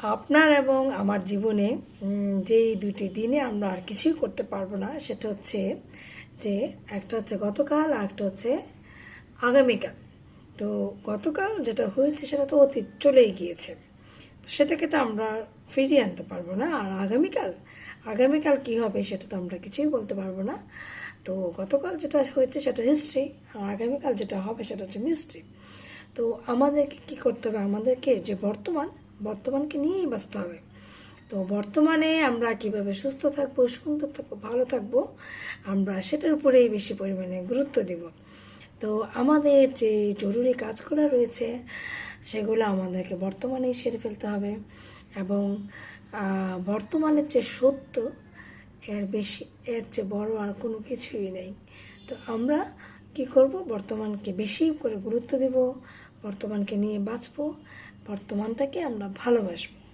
আপনার এবং আমার জীবনে যেই দুটি দিনে আমরা আর কিছুই করতে পারব না, সেটা হচ্ছে যে, একটা হচ্ছে গতকাল আর একটা হচ্ছে আগামীকাল। তো গতকাল যেটা হয়েছে, সেটা তো অতীত চলেই গিয়েছে। তো সেটাকে তো আমরা ফিরিয়ে আনতে পারব না। আর আগামীকাল আগামীকাল কি হবে, সেটা তো আমরা কিছুই বলতে পারব না। তো গতকাল যেটা হয়েছে, সেটা হিস্ট্রি আর আগামীকাল যেটা হবে, সেটা হচ্ছে মিস্ট্রি তো আমাদেরকে কি করতে হবে? আমাদেরকে যে বর্তমান বর্তমানকে নিয়েই বাঁচতে হবে। তো বর্তমানে আমরা কীভাবে সুস্থ থাকব, সুন্দর থাকব, ভালো থাকব, আমরা সেটার উপরেই বেশি পরিমাণে গুরুত্ব দেব। তো আমাদের যে জরুরি কাজগুলো রয়েছে, সেগুলো আমাদেরকে বর্তমানেই সেরে ফেলতে হবে এবং বর্তমানের যে সত্য, এর বেশি, এর চেয়ে বড় আর কোনো কিছুই নেই। তো আমরা কি করব? বর্তমানকে বেশি করে গুরুত্ব দেব বর্তমানকে নিয়ে বাঁচবো বর্তমানটাকে আমরা ভালোবাসবো।